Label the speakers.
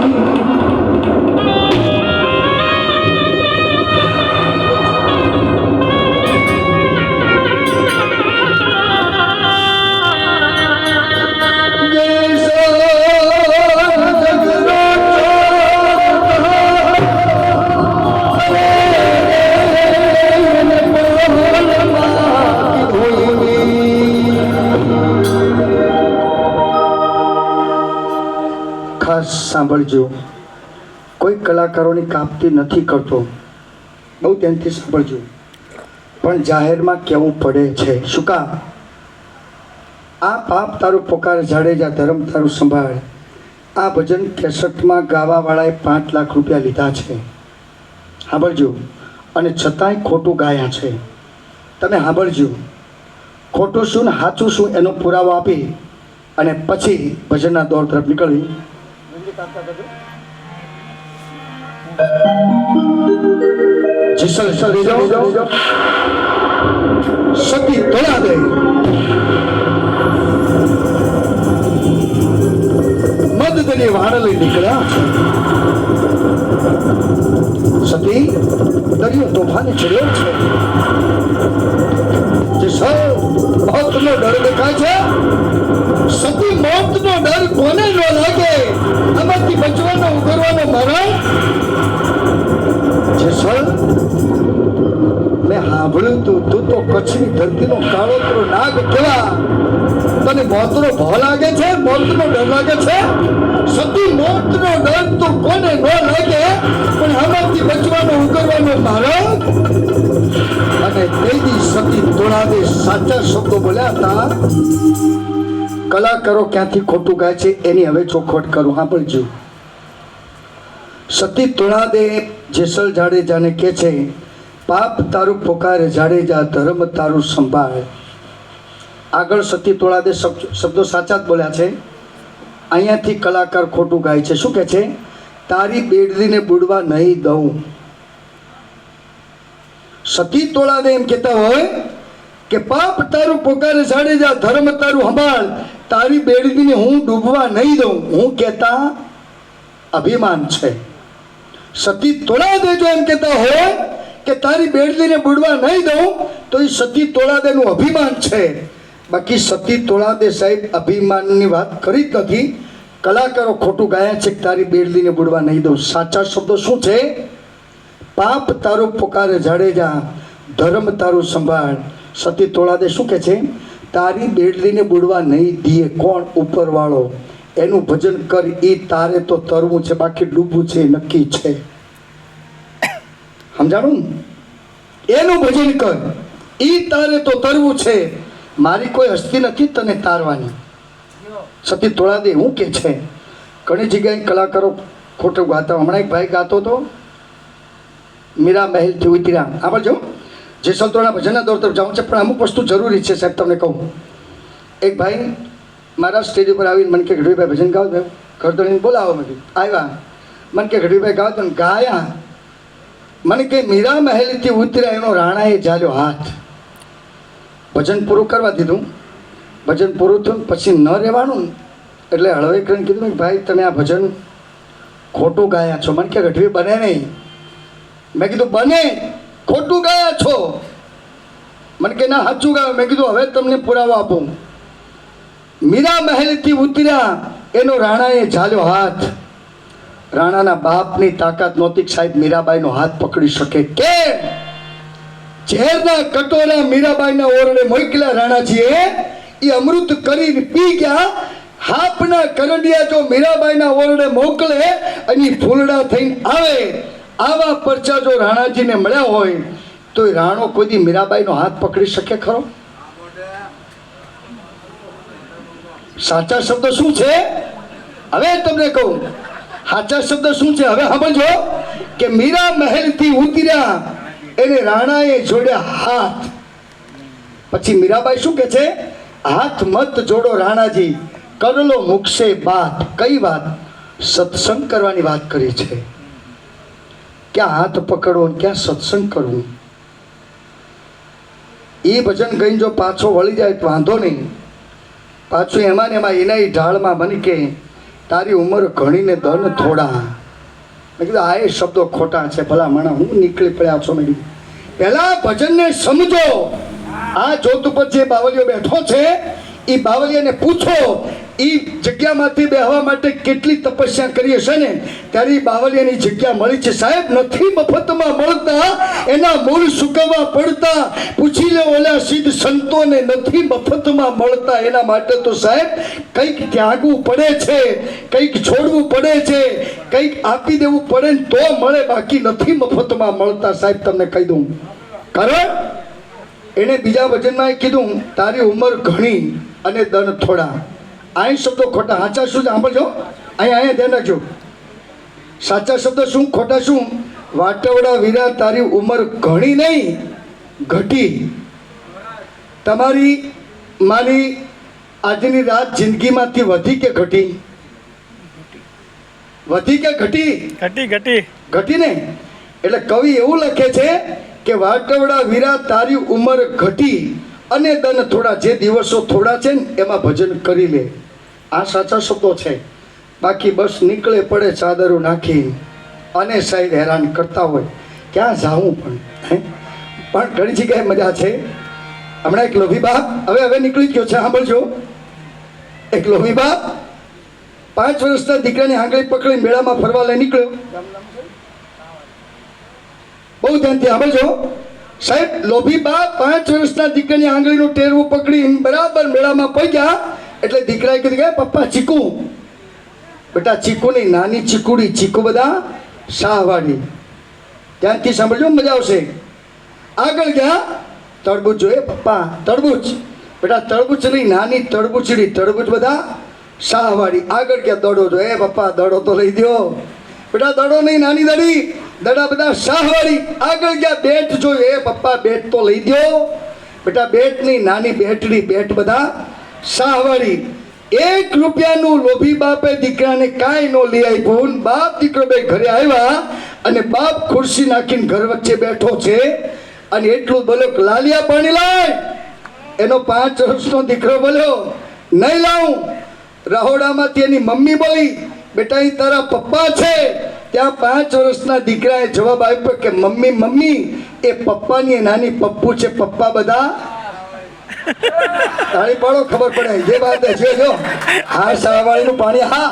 Speaker 1: Thank you. ખાસ સાંભળજો. કોઈ કલાકારોની કાપતી નથી કરતો. બહુ ધ્યાનથી સાંભળજો. પણ જાહેરમાં કહેવું પડે છે? શું કામ? આ પાપ તારું પોકાર જાડેજા, ધર્મ તારું સંભાળ. આ ભજન કેસઠમાં ગાવાવાળાએ પાંચ લાખ રૂપિયા લીધા છે. સાંભળજો. અને છતાંય ખોટું ગાયા છે. તમે સાંભળજો. ખોટું શું ને સાચું શું એનો પુરાવો આપી અને પછી ભજનના દોર તરફ નીકળવી જીસલ સતી તોડા દે મદદની નીકળ્યા સતી દરિયો તોફાને ચડ્યો છે જીસલ મોતનો ડર દેખાય છે સતી મોતનો ડર કોને ન લાગે આમાંથી બચવાનો ઉભરવાનો મરણ જેસલ, મેં સાંભળ્યું તું તું તો કચ્છની ધરતીનો કાળોતરો નાગ કેવા? તને મોતનો ભવ લાગે છે? મોતનો ડર લાગે છે? સતી મોતનો ડર તો કોને ન લાગે? પણ હમણાંથી બચવાનો ઉગરવાનો મારો અને તેદી સતી તોડાવે સાચા શબ્દો બોલ્યા હતા? કલાકારો ક્યાંથી ખોટું ગાય છે, એની હવે ચોખવટ કરું, સાંભળજો. સતી તુણાદે જેસલ જાડેજાને કહે છે, પાપ તારું પોકારે, જાડેજા ધર્મ તારું સંભાળે. આગળ સતી તોળાદે શબ્દો સાચા જ બોલ્યા છે. અહીંયાથી કલાકાર ખોટું ગાય છે. શું કહે છે? તારી બેડરીને બુડવા નહીં દઉં. સતી તોળાદે એમ કહેતા હોય કે, પાપ તારું પોકારે, જાડેજા ધર્મ તારું સંભાળ. તારી બેડરીને હું ડૂબવા નહીં દઉં. હું કહેતા અભિમાન છે. સતી તોડા દેજો એમ કહેતા હોય કે તારી બેડલીને બુડવા નહીં દઉં, તો એ સતી તોળાદેનું અભિમાન છે. બાકી સતી તોળાદે સાહેબ અભિમાનની વાત કરી જ નથી. કલાકારો ખોટું ગાયા છે કે તારી બેડલીને બુડવા નહીં દઉં. સાચા શબ્દો શું છે? પાપ તારું પોકારે જાડેજા ધર્મ તારું સંભાળ. સતી તોળાદે શું કહે છે? તારી બેડલીને બુડવા નહીં દીએ કોણ ઉપરવાળો? એનું ભજન કર એ તારે તો તરવું છે, બાકી ડૂબવું છે નક્કી છે. સમજાણું એનું ભજન કર એ તારે તો તરવું છે. મારી કોઈ હસ્તી નથી તને તારવાની. સતી તોળા દે, હું કે છે? ઘણી જગ્યાએ કલાકારો ખોટું ગાતા હમણાં એક ભાઈ ગાતો હતો, મીરા મહેલથી ઉતર્યા. જો જે સંતોના ભજનના દોર તરફ જાઉં છે, પણ અમુક વસ્તુ જરૂરી છે, સાહેબ, તમને કહું. એક ભાઈ મારા સ્ટેજ ઉપર આવીને મને કે ગઢવીભાઈ, ભજન ગાવ દે ઘરધણીને બોલાવો મેં આવ્યા. મને કે ગઢવીભાઈ ગાવ તો ગાયા. મને કે મીરા મહેલથી ઉતર્યા એનો રાણાએ ઝાલ્યો હાથ. ભજન પૂરું કરવા દીધું. ભજન પૂરું થયું, પછી ન રહેવાનું એટલે હળવે કરીને કીધું કે, ભાઈ, તમે આ ભજન ખોટું ગાયા છો. મને કે ગઢવી બને નહીં. મેં કીધું, બને. ખોટું ગાયા છો. મને કે ના, સાચું ગાયું. મેં કીધું, હવે તમને પુરાવો આપું. મીરા મહેલથી ઉતર્યા. એનો રાણાએ ઝાલ્યો હાથ. રાણાના બાપની તાકાત નહોતી સાહેબ મીરાબાઈનો હાથ પકડી શકે. કે ઝેરના કટોરા મીરાબાઈના ઓરડે મોકલ્યા રાણાજીએ. એ અમૃત કરીને પી ગયા. હાપના કરડિયા જો મીરાબાઈના ઓરડે મોકલે અને ફૂલડા થઈને આવે. આવા પરચા જો રાણાજીને મળ્યા હોય, તો એ રાણો કોઈ મીરાબાઈનો હાથ પકડી શકે ખરો? સાચા શબ્દ શું છે? હવે તમને કહું, સાચા શબ્દ શું છે? હવે સમજો કે મીરા મહેલથી ઉતર્યા, એને રાણાએ જોડ્યા હાથ. પછી મીરાબાઈ શું કે છે? હાથ મત જોડો રાણાજી, કરલો મુકશે વાત કઈ વાત? સત્સંગ કરવાની વાત કરી છે. ક્યાં હાથ પકડવો ક્યાં સત્સંગ કરવું? એ ભજન ગઈ જો પાછો વળી જાય તો વાંધો નહીં. પાછું એમાં ને એમાં એના ઢાળમાં બની કે, તારી ઉંમર ઘણીને ધન થોડા. મેં કીધું, આ એ શબ્દો ખોટા છે, ભલા માણા હું નીકળી પડ્યા છો? મેં પહેલા ભજનને સમજો. આ જોત ઉપર જે બાવલીઓ બેઠો છે એ બાવલીયાને પૂછો એ જગ્યામાંથી બેહવા માટે કેટલી તપસ્યા કરી હશે ને, ત્યારે બાવલિયાની જગ્યા મળી છે. સાહેબ, નથી મફતમાં મળતા, એના મૂળ સુકવવા પડતા. પૂછી લે ઓલા સિદ્ધ સંતોને, નથી મફતમાં મળતા એના માટે તો સાહેબ, કંઈક ત્યાગવું પડે છે, કંઈક છોડવું પડે છે, કંઈક આપી દેવું પડે ને તો મળે, બાકી નથી મફતમાં મળતા. સાહેબ, તમને કહી દઉં. કારણ એણે બીજા વચનમાં કીધું, તારી ઉંમર ઘણી અને દન થોડા. અહીં શબ્દો ખોટા સાચા શું સાંભળજો. અહીંયા અહીંયા ધ્યાન રાખજો. સાચા શબ્દ શું ખોટા શું? વાટવડા વીરા તારી ઉંમર ઘણી નહીં ઘટી. તમારી મારી આજની રાત જિંદગીમાંથી વધી કે ઘટી? વધી કે ઘટી?
Speaker 2: ઘટી ઘટી.
Speaker 1: ઘટી ને? એટલે કવિ એવું લખે છે કે વાટવડા વીરા તારી ઉંમર ઘટી અને દન થોડા જે દિવસો થોડા છે ને એમાં ભજન કરી લે. આ સાચા શબ્દો છે. બાકી બસ નીકળે પડે ચાદરો નાખી અને સાહેબ હેરાન કરતા હોય. ક્યાં જાવું પણ, હે? પણ ઘણી જગ્યાએ મજા છે. હમણાં એક લોભી બાપ, હવે હવે નીકળી ગયો છે, સાંભળજો. એક લોભી બાપ પાંચ વર્ષના દીકરાની આંગળી પકડી મેળામાં ફરવા લઈ નીકળ્યો. બહુ ધ્યાનથી સાંભળજો. સાહેબ, લોભી બા પાંચ વર્ષના દીકરાની આંગળીનું ટેરવું પકડી બરાબર મેળામાં પગ્યા એટલે દીકરાએ કીધું કે પપ્પા, ચીકુ. બેટા, ચીકુ નહીં, નાની ચીકુડી, ચીકુ બધા શાહવાડી. ત્યાંથી સાંભળજો, મજા આવશે. આગળ ગયા, તરબૂચ જોઈએ પપ્પા, તરબૂચ. બેટા, તરબૂચ નહીં, નાની તરબૂચડી, તરબૂચ બધા શાહવાડી. આગળ ગયા, દડો જો એ પપ્પા, દડો તો લઈ દો બેટા, દડો નહીં, નાની દડી. દડા બધા શાહવાડી. આગળ ગયા, બેટ જોયું, એ પપ્પા, બેટ તો લઈ દ્યો. બેટા, બેટ નહીં, નાની બેટડી, બેટ બધા શાહવાડી એક રૂપિયાનું લોભી બાપે દીકરાને કાંઈ ન લઈ આપ્યું બાપ દીકરો બે ઘરે આવ્યા અને બાપ ખુરશી નાખીને ઘર વચ્ચે બેઠો છે અને એટલું બોલ્યો લાલિયા પાણી લાય. એનો પાંચ વર્ષનો દીકરો બોલ્યો, નહીં લાવું. રહોડામાંથી એની મમ્મી બોલી, બેટા એ તારા પપ્પા છે. ત્યાં પાંચ વર્ષના દીકરાએ જવાબ આપ્યો કે, મમ્મી મમ્મી, એ પપ્પાની નાની પપ્પુ છે, પપ્પા બધા. તાળી પાડો ખબર પડે. જે વાત છે જો હા શાળાવાળીનું પાણી હા.